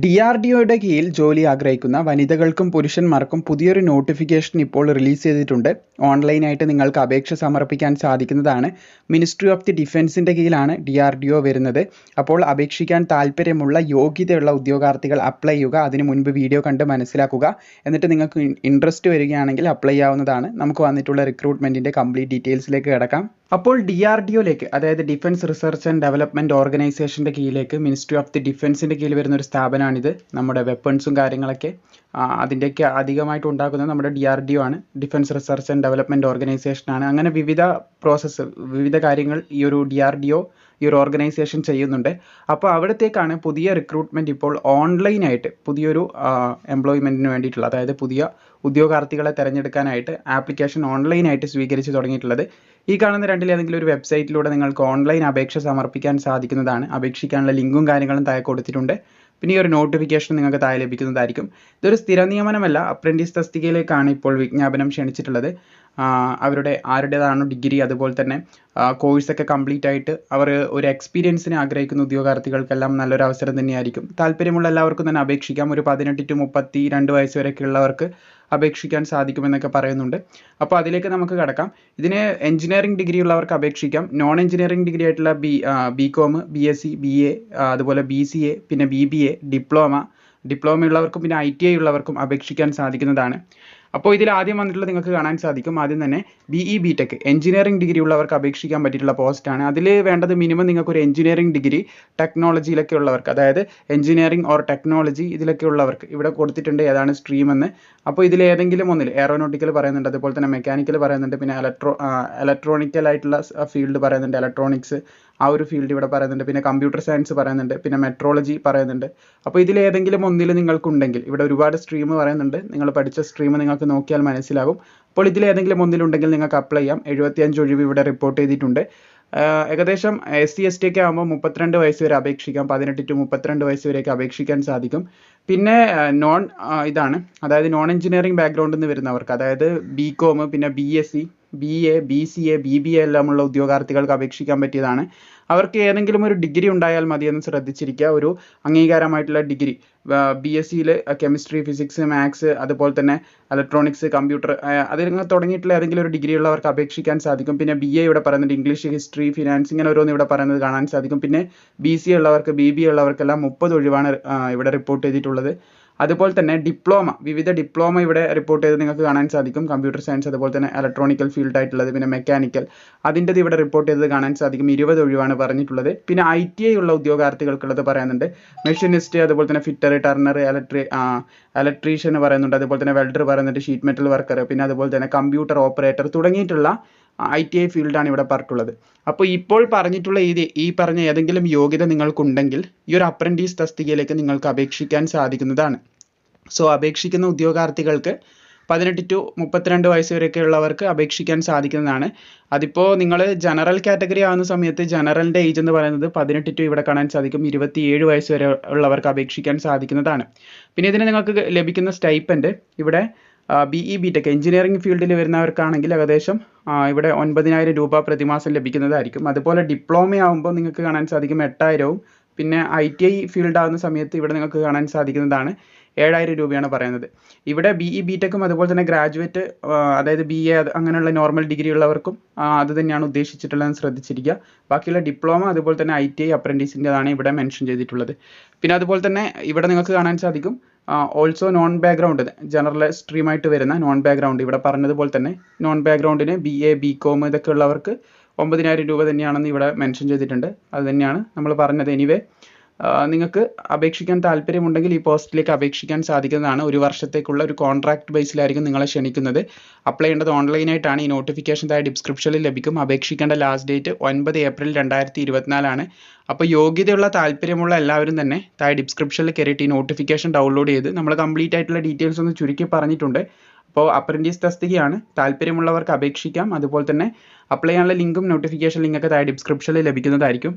D R D ഒയുടെ കീഴിൽ ജോലി ആഗ്രഹിക്കുന്ന വനിതകൾക്കും പുരുഷന്മാർക്കും പുതിയൊരു നോട്ടിഫിക്കേഷൻ ഇപ്പോൾ റിലീസ് ചെയ്തിട്ടുണ്ട്. ഓൺലൈനായിട്ട് നിങ്ങൾക്ക് അപേക്ഷ സമർപ്പിക്കാൻ സാധിക്കുന്നതാണ്. മിനിസ്ട്രി ഓഫ് ദി ഡിഫൻസിന്റെ കീഴിലാണ് ഡി ആർ ഡി ഒ വരുന്നത്. അപ്പോൾ അപേക്ഷിക്കാൻ താല്പര്യമുള്ള യോഗ്യതയുള്ള ഉദ്യോഗാർത്ഥികൾ അപ്ലൈ ചെയ്യുക. അതിന് മുൻപ് വീഡിയോ കണ്ട് മനസ്സിലാക്കുക. എന്നിട്ട് നിങ്ങൾക്ക് ഇൻട്രസ്റ്റ് വരികയാണെങ്കിൽ അപ്ലൈ ആവുന്നതാണ് നമുക്ക് വന്നിട്ടുള്ള റിക്രൂട്ട്മെന്റിന്റെ കംപ്ലീറ്റ് ഡീറ്റെയിൽസിലേക്ക് കിടക്കാം. അപ്പോൾ ഡി ആർ ഡി ഒയിലേക്ക് അതായത് ഡിഫൻസ് റിസർച്ച് ആൻഡ് ഡെവലപ്മെന്റ് ഓർഗനൈസേഷന്റെ കീഴിലേക്ക് മിനിസ്ട്രി ഓഫ് ദി ഡിഫൻസിന്റെ കീഴിൽ വരുന്ന ഒരു സ്ഥാപനമാണിത്. നമ്മുടെ വെപ്പൺസും കാര്യങ്ങളൊക്കെ അതിന്റെയൊക്കെ അധികമായിട്ട് ഉണ്ടാക്കുന്നത് നമ്മുടെ ഡി ആർ ഡി ഒ ആണ്. ഡിഫൻസ് റിസർച്ച് ആൻഡ് ഡെവലപ്മെന്റ് ഓർഗനൈസേഷനാണ് അങ്ങനെ വിവിധ പ്രോസസ്സ് വിവിധ കാര്യങ്ങൾ ഈ ഒരു ഡി ആർ ഡി ഒ ഈ ഒരു ഓർഗനൈസേഷൻ ചെയ്യുന്നുണ്ട്. അപ്പോൾ അവിടത്തേക്കാണ് പുതിയ റിക്രൂട്ട്മെന്റ് ഇപ്പോൾ ഓൺലൈനായിട്ട് പുതിയൊരു എംപ്ലോയ്മെന്റിന് വേണ്ടിയിട്ടുള്ള അതായത് പുതിയ ഉദ്യോഗാർത്ഥികളെ തിരഞ്ഞെടുക്കാനായിട്ട് ആപ്ലിക്കേഷൻ ഓൺലൈനായിട്ട് സ്വീകരിച്ച് തുടങ്ങിയിട്ടുള്ളത്. ഈ കാണുന്ന രണ്ടിലേതെങ്കിലും ഒരു വെബ്സൈറ്റിലൂടെ നിങ്ങൾക്ക് ഓൺലൈൻ അപേക്ഷ സമർപ്പിക്കാൻ സാധിക്കുന്നതാണ്. അപേക്ഷിക്കാനുള്ള ലിങ്കും കാര്യങ്ങളും താഴെ കൊടുത്തിട്ടുണ്ട്. പിന്നെ ഈ ഒരു നോട്ടിഫിക്കേഷൻ നിങ്ങൾക്ക് താഴെ ലഭിക്കുന്നതായിരിക്കും. ഇതൊരു സ്ഥിര നിയമനമല്ല. അപ്രന്റീസ് തസ്തികയിലേക്കാണ് ഇപ്പോൾ വിജ്ഞാപനം ക്ഷണിച്ചിട്ടുള്ളത്. അവരുടെ ആരുടേതാണോ ഡിഗ്രി അതുപോലെ തന്നെ കോഴ്സൊക്കെ കംപ്ലീറ്റ് ആയിട്ട് അവർ ഒരു എക്സ്പീരിയൻസിനെ ആഗ്രഹിക്കുന്ന ഉദ്യോഗാർത്ഥികൾക്കെല്ലാം നല്ലൊരു അവസരം തന്നെയായിരിക്കും. താല്പര്യമുള്ള എല്ലാവർക്കും തന്നെ അപേക്ഷിക്കാം. ഒരു പതിനെട്ട് ടു മുപ്പത്തി രണ്ട് വയസ്സ് വരെയൊക്കെ ഉള്ളവർക്ക് അപേക്ഷിക്കാൻ സാധിക്കുമെന്നൊക്കെ പറയുന്നുണ്ട്. അപ്പോൾ അതിലേക്ക് നമുക്ക് കടക്കാം. ഇതിന് എഞ്ചിനീയറിംഗ് ഡിഗ്രി ഉള്ളവർക്ക് അപേക്ഷിക്കാം. നോൺ എഞ്ചിനീയറിംഗ് ഡിഗ്രി ആയിട്ടുള്ള B B com B S C B A അതുപോലെ ബി സി എ പിന്നെ B B A diploma diploma ഉള്ളവർക്കും പിന്നെ ഐ ടി ഐ ഉള്ളവർക്കും അപേക്ഷിക്കാൻ സാധിക്കുന്നതാണ്. അപ്പോൾ ഇതിൽ ആദ്യം വന്നിട്ടുള്ള നിങ്ങൾക്ക് കാണാൻ സാധിക്കും. ആദ്യം തന്നെ B E B tech engineering degree ഉള്ളവർക്ക് അപേക്ഷിക്കാൻ പറ്റിയിട്ടുള്ള ആണ്. അതിൽ വേണ്ടത് മിനിമം നിങ്ങൾക്ക് ഒരു എഞ്ചിനീയറിംഗ് ഡിഗ്രി ടെക്നോളജിയിലൊക്കെ ഉള്ളവർക്ക് അതായത് എഞ്ചിനീയറിംഗ് ഓർ ടെക്നോളജി ഇതിലൊക്കെ ഉള്ളവർക്ക് ഇവിടെ കൊടുത്തിട്ടുണ്ട് ഏതാണ് സ്ട്രീം എന്ന്. അപ്പോൾ ഇതിൽ ഏതെങ്കിലും ഒന്നിൽ എയറോനോട്ടിക്കൽ പറയുന്നുണ്ട് അതുപോലെ തന്നെ മെക്കാനിക്കൽ പറയുന്നുണ്ട് പിന്നെ ഇലക്ട്രോ ഇലക്ട്രോണിക്കൽ ആയിട്ടുള്ള ഫീൽഡ് പറയുന്നുണ്ട് ഇലക്ട്രോണിക്സ് ആ ഒരു ഫീൽഡ് ഇവിടെ പറയുന്നുണ്ട്. പിന്നെ കമ്പ്യൂട്ടർ സയൻസ് പറയുന്നുണ്ട്. പിന്നെ മെട്രോളജി പറയുന്നുണ്ട്. അപ്പോൾ ഇതിൽ ഏതെങ്കിലും ഒന്നിൽ നിങ്ങൾക്കുണ്ടെങ്കിൽ ഇവിടെ ഒരുപാട് സ്ട്രീം പറയുന്നുണ്ട്. നിങ്ങൾ പഠിച്ച സ്ട്രീം നിങ്ങൾക്ക് നോക്കിയാൽ മനസ്സിലാകും അപ്പോൾ ഇതിൽ ഏതെങ്കിലും ഒന്നിലുണ്ടെങ്കിൽ നിങ്ങൾക്ക് അപ്ലൈ ചെയ്യാം. എഴുപത്തിയഞ്ച് ഒഴിവ് ഇവിടെ റിപ്പോർട്ട് ചെയ്തിട്ടുണ്ട്. ഏകദേശം എസ് സി എസ് ടി ഒക്കെ ആകുമ്പോൾ മുപ്പത്തിരണ്ട് വയസ്സ് വരെ അപേക്ഷിക്കാം. പതിനെട്ട് ടു മുപ്പത്തിരണ്ട് വയസ്സ് വരെയൊക്കെ അപേക്ഷിക്കാൻ സാധിക്കും. പിന്നെ നോൺ ഇതാണ്. അതായത് നോൺ എഞ്ചിനീയറിംഗ് ബാക്ക്ഗ്രൗണ്ടിൽ നിന്ന് വരുന്നവർക്ക് അതായത് ബി കോം പിന്നെ B S C B A B C A B B A എല്ലാമുള്ള ഉദ്യോഗാർത്ഥികൾക്ക് അപേക്ഷിക്കാൻ പറ്റിയതാണ്. അവർക്ക് ഏതെങ്കിലും ഒരു ഡിഗ്രി ഉണ്ടായാൽ മതിയെന്ന് ശ്രദ്ധിച്ചിരിക്കുക. ഒരു അംഗീകാരമായിട്ടുള്ള ഡിഗ്രി. ബി എസ് സിയിൽ കെമിസ്ട്രി ഫിസിക്സ് മാത്സ് അതുപോലെ തന്നെ ഇലക്ട്രോണിക്സ് കമ്പ്യൂട്ടർ അതിൽ നിന്ന് തുടങ്ങിയിട്ടുള്ള ഏതെങ്കിലും ഒരു ഡിഗ്രി ഉള്ളവർക്ക് അപേക്ഷിക്കാൻ സാധിക്കും. പിന്നെ ബി എ ഇവിടെ പറയുന്നുണ്ട്. ഇംഗ്ലീഷ് ഹിസ്റ്ററി ഫിനാൻസ് ഇങ്ങനെ ഓരോന്ന് ഇവിടെ പറയുന്നത് കാണാൻ സാധിക്കും. പിന്നെ ബി സി ഉള്ളവർക്ക് ബി ബി ഉള്ളവർക്കെല്ലാം മുപ്പത് ഒഴിവാണ് ഇവിടെ റിപ്പോർട്ട് ചെയ്തിട്ടുള്ളത്. അതുപോലെ തന്നെ ഡിപ്ലോമ വിവിധ ഡിപ്ലോമ ഇവിടെ റിപ്പോർട്ട് ചെയ്ത് നിങ്ങൾക്ക് കാണാൻ സാധിക്കും. കമ്പ്യൂട്ടർ സയൻസ് അതുപോലെ തന്നെ ഇലക്ട്രോണിക്കൽ ഫീൽഡ് ആയിട്ടുള്ളത് പിന്നെ മെക്കാനിക്കൽ അതിന്റെത് ഇവിടെ റിപ്പോർട്ട് ചെയ്ത് കാണാൻ സാധിക്കും. ഇരുപത് ഒഴിവാണ് പറഞ്ഞിട്ടുള്ളത്. പിന്നെ ഐ ടി ഐ ഉള്ള ഉദ്യോഗാർത്ഥികൾക്കുള്ളത് പറയുന്നുണ്ട് മെഷീനിസ്റ്റ് അതുപോലെ തന്നെ ഫിറ്റർ ടർണർ ഇലക്ട്രി ഇലക്ട്രീഷ്യൻ പറയുന്നുണ്ട്. അതുപോലെ തന്നെ വെൽഡർ പറയുന്നുണ്ട് ഷീറ്റ് മെറ്റൽ വർക്കർ പിന്നെ അതുപോലെ തന്നെ കമ്പ്യൂട്ടർ ഓപ്പറേറ്റർ തുടങ്ങിയിട്ടുള്ള ഐ ടി ഐ ഫീൽഡാണ് ഇവിടെ പറഞ്ഞിട്ടുള്ളത്. അപ്പോൾ ഇപ്പോൾ പറഞ്ഞിട്ടുള്ള ഈ ഈ പറഞ്ഞ ഏതെങ്കിലും യോഗ്യത നിങ്ങൾക്കുണ്ടെങ്കിൽ ഈ ഒരു അപ്രന്റീസ് തസ്തികയിലേക്ക് നിങ്ങൾക്ക് അപേക്ഷിക്കാൻ സാധിക്കുന്നതാണ്. സോ അപേക്ഷിക്കുന്ന ഉദ്യോഗാർത്ഥികൾക്ക് പതിനെട്ട് ടു മുപ്പത്തിരണ്ട് വയസ്സ് വരെയൊക്കെ ഉള്ളവർക്ക് അപേക്ഷിക്കാൻ സാധിക്കുന്നതാണ്. അതിപ്പോൾ നിങ്ങൾ ജനറൽ കാറ്റഗറി ആവുന്ന സമയത്ത് ജനറലിന്റെ ഏജ് എന്ന് പറയുന്നത് പതിനെട്ട് ടു ഇവിടെ കാണാൻ സാധിക്കും. ഇരുപത്തിയേഴ് വയസ്സ് വരെ ഉള്ളവർക്ക് അപേക്ഷിക്കാൻ സാധിക്കുന്നതാണ്. പിന്നെ ഇതിന് നിങ്ങൾക്ക് ലഭിക്കുന്ന സ്റ്റൈപ്പൻഡ് ഇവിടെ B E B tech engineering ഫീൽഡിൽ വരുന്നവർക്കാണെങ്കിൽ ഏകദേശം ഇവിടെ ഒൻപതിനായിരം രൂപ പ്രതിമാസം ലഭിക്കുന്നതായിരിക്കും. അതുപോലെ ഡിപ്ലോമ ആകുമ്പോൾ നിങ്ങൾക്ക് കാണാൻ സാധിക്കും എട്ടായിരവും. പിന്നെ ഐ ടി ഐ ഫീൽഡ് ആകുന്ന സമയത്ത് ഇവിടെ നിങ്ങൾക്ക് കാണാൻ സാധിക്കുന്നതാണ്. ഏഴായിരം രൂപയാണ് പറയുന്നത്. ഇവിടെ ബി ഇ ബി ടെക്കും അതുപോലെ തന്നെ ഗ്രാജുവേറ്റ് അതായത് ബി എ അങ്ങനെയുള്ള നോർമൽ ഡിഗ്രി ഉള്ളവർക്കും അത് തന്നെയാണ് ഉദ്ദേശിച്ചിട്ടുള്ളതെന്ന് ശ്രദ്ധിച്ചിരിക്കുക. ബാക്കിയുള്ള ഡിപ്ലോമ അതുപോലെ തന്നെ ഐ ടി ഐ അപ്രന്റീസിന്റെതാണ് ഇവിടെ മെൻഷൻ ചെയ്തിട്ടുള്ളത്. പിന്നെ അതുപോലെ തന്നെ ഇവിടെ നിങ്ങൾക്ക് കാണാൻ സാധിക്കും ഓൾസോ നോൺ ബാക്ക്ഗ്രൗണ്ട് ജനറൽ സ്ട്രീമായിട്ട് വരുന്ന നോൺ ബാക്ക്ഗ്രൗണ്ട് ഇവിടെ പറഞ്ഞതുപോലെ തന്നെ നോൺ ബാക്ക്ഗ്രൗണ്ടിന് ബി എ ബി കോം ഇതൊക്കെ ഉള്ളവർക്ക് ഒമ്പതിനായിരം രൂപ തന്നെയാണെന്ന് ഇവിടെ മെൻഷൻ ചെയ്തിട്ടുണ്ട്. അത് തന്നെയാണ് നമ്മൾ പറഞ്ഞത്. എനിവേ നിങ്ങൾക്ക് അപേക്ഷിക്കാൻ താല്പര്യമുണ്ടെങ്കിൽ ഈ പോസ്റ്റിലേക്ക് അപേക്ഷിക്കാൻ സാധിക്കുന്നതാണ്. ഒരു വർഷത്തേക്കുള്ള ഒരു കോൺട്രാക്ട് ബേസിലായിരിക്കും നിങ്ങളെ ക്ഷണിക്കുന്നത്. അപ്ലൈ ചെയ്യേണ്ടത് ഓൺലൈനായിട്ടാണ് ഈ നോട്ടിഫിക്കേഷൻ താഴെ ഡിസ്ക്രിപ്ഷനിൽ ലഭിക്കും. അപേക്ഷിക്കേണ്ട ലാസ്റ്റ് ഡേറ്റ് ഒൻപത് ഏപ്രിൽ രണ്ടായിരത്തി ഇരുപത്തിനാലാണ് അപ്പോൾ യോഗ്യതയുള്ള താല്പര്യമുള്ള എല്ലാവരും തന്നെ താഴെ ഡിസ്ക്രിപ്ഷനിൽ കയറിയിട്ട് ഈ നോട്ടിഫിക്കേഷൻ ഡൗൺലോഡ് ചെയ്ത് നമ്മൾ കംപ്ലീറ്റ് ആയിട്ടുള്ള ഡീറ്റെയിൽസ് ഒന്ന് ചുരുക്കി പറഞ്ഞിട്ടുണ്ട്. അപ്പോൾ അപ്രന്റീസ് തസ്തികയാണ്. താല്പര്യമുള്ളവർക്ക് അപേക്ഷിക്കാം. അതുപോലെ തന്നെ അപ്ലൈ ചെയ്യാനുള്ള ലിങ്കും നോട്ടിഫിക്കേഷൻ ലിങ്കൊക്കെ താഴെ ഡിസ്ക്രിപ്ഷനിൽ ലഭിക്കുന്നതായിരിക്കും.